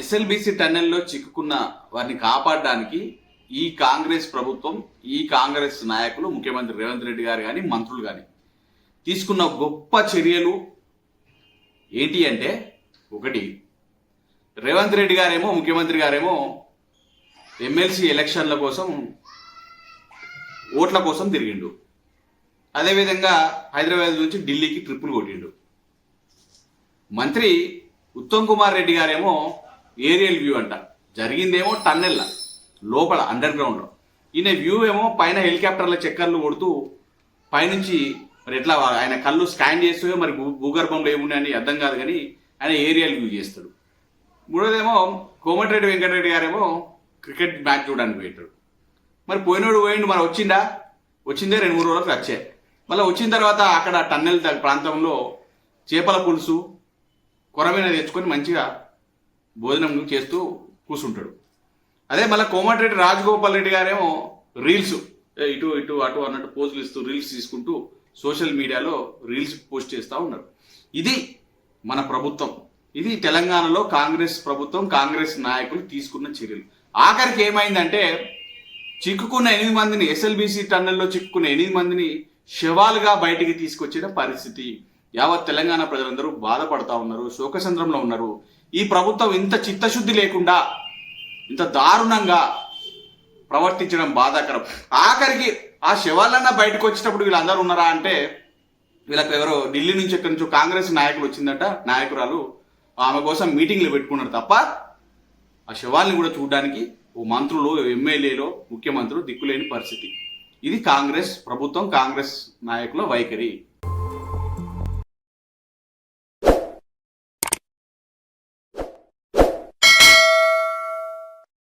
SLBC టన్నెల్లో చిక్కుకున్న వారిని కాపాడడానికి ఈ కాంగ్రెస్ ప్రభుత్వం ఈ కాంగ్రెస్ నాయకులు ముఖ్యమంత్రి రేవంత్ రెడ్డి గారు కానీ మంత్రులు కానీ తీసుకున్న గొప్ప చర్యలు ఏంటి అంటే ఒకటి రేవంత్ రెడ్డి గారేమో ముఖ్యమంత్రి గారేమో ఎమ్మెల్సీ ఎలక్షన్ల కోసం ఓట్ల కోసం తిరిగిండు. అదేవిధంగా హైదరాబాద్ నుంచి ఢిల్లీకి ట్రిప్పులు కొట్టిండు. మంత్రి ఉత్తమ్ కుమార్ రెడ్డి గారేమో ఏరియల్ వ్యూ అంట. జరిగిందేమో టన్నెల్ లోపల అండర్ గ్రౌండ్లో ఈయన వ్యూ ఏమో పైన హెలికాప్టర్ల చక్కర్లు కొడుతూ పైనుంచి మరి ఎట్లా ఆయన కళ్ళు స్కాన్ చేస్తూ మరి భూ- భూగర్భంలో ఏమున్నాయని అర్థం కాదు కానీ ఆయన ఏరియల్ వ్యూ చేస్తాడు. మూడోదేమో కోమటిరెడ్డి వెంకటరెడ్డి గారేమో క్రికెట్ మ్యాచ్ చూడడానికి పోయింటాడు. మరి పోయినోడు పోయిండు మరి వచ్చిందా వచ్చిందే రెండు మూడు రోజులకు వచ్చే. మళ్ళీ వచ్చిన తర్వాత అక్కడ టన్నెల్ ప్రాంతంలో చేపల పులుసు కొరమైన తెచ్చుకొని మంచిగా భోజనం చేస్తూ కూర్చుంటాడు అదే మళ్ళీ కోమటిరెడ్డి రాజగోపాల్ రెడ్డి గారేమో రీల్స్ ఇటు ఇటు అటు అన్నట్టు పోజులు ఇస్తూ రీల్స్ తీసుకుంటూ సోషల్ మీడియాలో రీల్స్ పోస్ట్ చేస్తూ ఉన్నారు. ఇది మన ప్రభుత్వం. ఇది తెలంగాణలో కాంగ్రెస్ ప్రభుత్వం కాంగ్రెస్ నాయకులు తీసుకున్న చర్యలు. ఆఖరికి ఏమైందంటే చిక్కుకున్న ఎనిమిది మందిని ఎస్ఎల్బిసి టన్నెల్లో చిక్కుకున్న ఎనిమిది మందిని శవాలుగా బయటికి తీసుకొచ్చిన పరిస్థితి. యావత్ తెలంగాణ ప్రజలందరూ బాధపడతా ఉన్నారు శోకసంద్రంలో ఉన్నారు. ఈ ప్రభుత్వం ఇంత చిత్తశుద్ధి లేకుండా ఇంత దారుణంగా ప్రవర్తించడం బాధాకరం. ఆఖరికి ఆ శవాలన్నా బయటకు వచ్చేటప్పుడు వీళ్ళందరూ ఉన్నారా అంటే వీళ్ళకి ఎవరో ఢిల్లీ నుంచి ఎక్కడి నుంచో కాంగ్రెస్ నాయకులు వచ్చిందట నాయకురాలు. ఆమె కోసం మీటింగ్లు పెట్టుకున్నారు తప్ప ఆ శవాల్ని కూడా చూడడానికి ఓ మంత్రులు ఎమ్మెల్యేలో ముఖ్యమంత్రులు దిక్కులేని పరిస్థితి. ఇది కాంగ్రెస్ ప్రభుత్వం కాంగ్రెస్ నాయకుల వైఖరి.